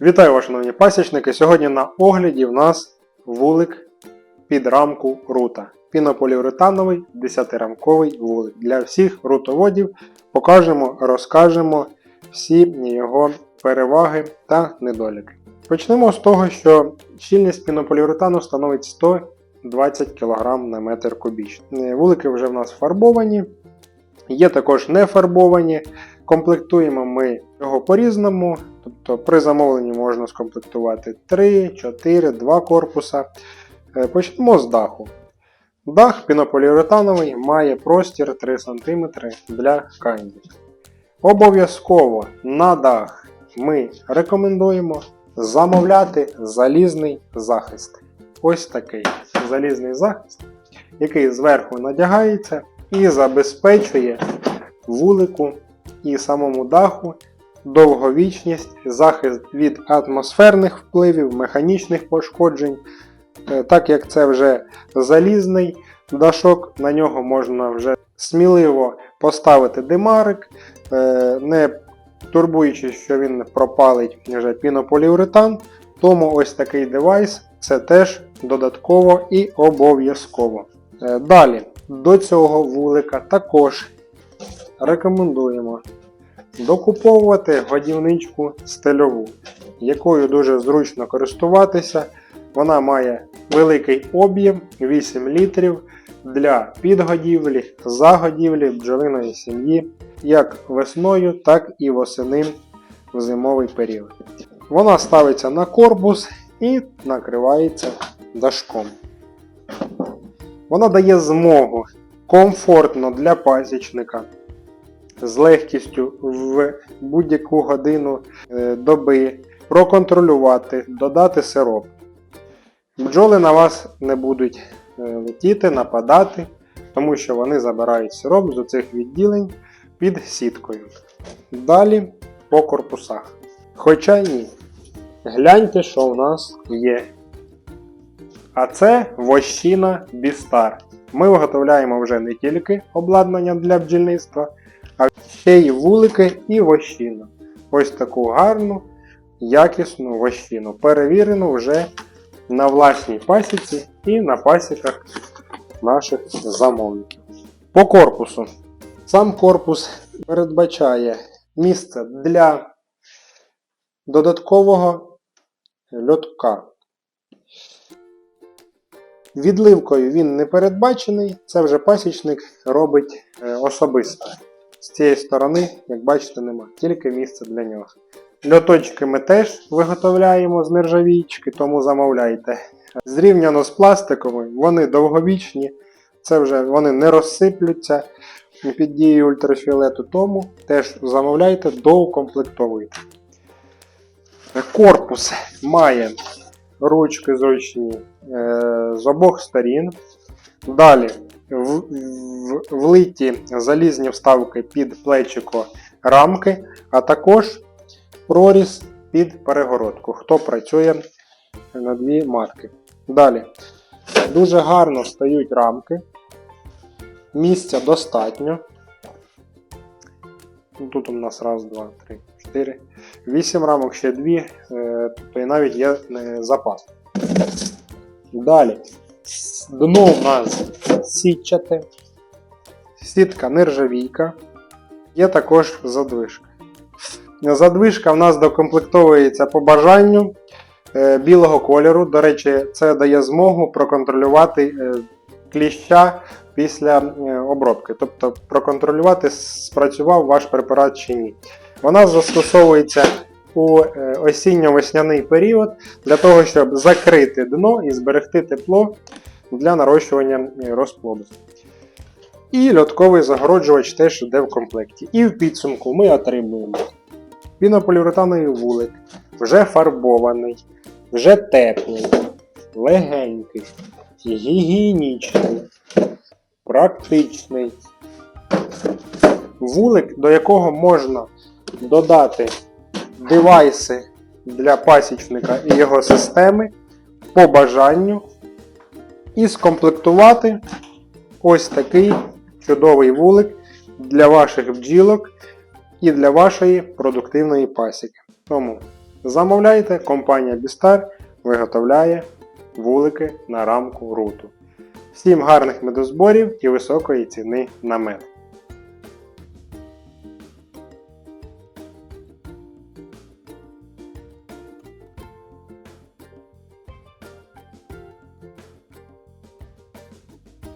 Вітаю вас, шановні пасічники. Сьогодні на огляді в нас вулик під рамку рута. Пінополіуретановий 10-рамковий вулик. Для всіх рутоводів покажемо, розкажемо всі його переваги та недоліки. Почнемо з того, що щільність пінополіуретану становить 120 кг на метр кубічний. Вулики вже в нас фарбовані, є також не фарбовані. Комплектуємо ми його по-різному. Тобто при замовленні можна скомплектувати 3, 4, 2 корпуса. Е, Почнемо з даху. Дах пінополіуретановий має простір 3 см для кандів. Обов'язково на дах ми рекомендуємо замовляти залізний захист. Ось такий залізний захист, який зверху надягається і забезпечує вулику і самому даху довговічність, захист від атмосферних впливів, механічних пошкоджень. Е, Так як це вже залізний дашок, на нього можна вже сміливо поставити димарик, е, не турбуючись, що він пропалить вже пінополіуретан. Тому ось такий девайс це теж додатково і обов'язково. Е, Далі, до цього вулика також рекомендуємо докуповувати годівничку стильову, якою дуже зручно користуватися. Вона має великий об'єм 8 літрів для підгодівлі, загодівлі бджолиної сім'ї як весною, так і восени в зимовий період. Вона ставиться на корпус і накривається дашком. Вона дає змогу комфортно для пасічника з легкістю в будь-яку годину е, доби проконтролювати, додати сироп. Бджоли на вас не будуть е, летіти, нападати, тому що вони забирають сироп з оцих відділень під сіткою. Далі по корпусах. Хоча ні. Гляньте, що у нас є. А це вощина Бістар. Ми виготовляємо вже не тільки обладнання для бджільництва, а ще й вулики і вощину. Ось таку гарну, якісну вощину. Перевірену вже на власній пасіці і на пасіках наших замовників. По корпусу. Сам корпус передбачає місце для додаткового льотка. Відливкою він не передбачений, це вже пасічник робить е, особисто. З цієї сторони, як бачите, нема, тільки місце для нього. Льоточки ми теж виготовляємо з нержавійки, тому замовляйте. Зрівняно з пластиковими, вони довговічні, це вже вони не розсиплються під дією ультрафіолету, тому теж замовляйте, доукомплектовуйте. Корпус має ручки зручні е, з обох сторін. Далі в, в, влиті залізні вставки під плечико рамки, а також проріз під перегородку, хто працює на дві матки. Далі. Дуже гарно стають рамки. Місця достатньо. Ну, Тут у нас раз, два, три, чотири. Вісім рамок, ще дві, е, тобто і навіть є е, запас. Далі. Дно у нас сітчате. Сітка нержавійка. Є також задвижка. Задвижка в нас докомплектовується по бажанню е, білого кольору. До речі, це дає змогу проконтролювати е, кліща після е, обробки. Тобто проконтролювати, спрацював ваш препарат чи ні. Вона застосовується у осінньо-весняний період для того, щоб закрити дно і зберегти тепло для нарощування розплоду. І льотковий загороджувач теж йде в комплекті. І в підсумку ми отримуємо пінополіуретановий вулик, вже фарбований, вже теплий, легенький, гігієнічний, практичний. Вулик, до якого можна додати девайси для пасічника і його системи по бажанню і скомплектувати ось такий чудовий вулик для ваших бджілок і для вашої продуктивної пасіки. Тому Замовляйте, компанія Бістар виготовляє вулики на рамку руту. Всім гарних медозборів і високої ціни на мед.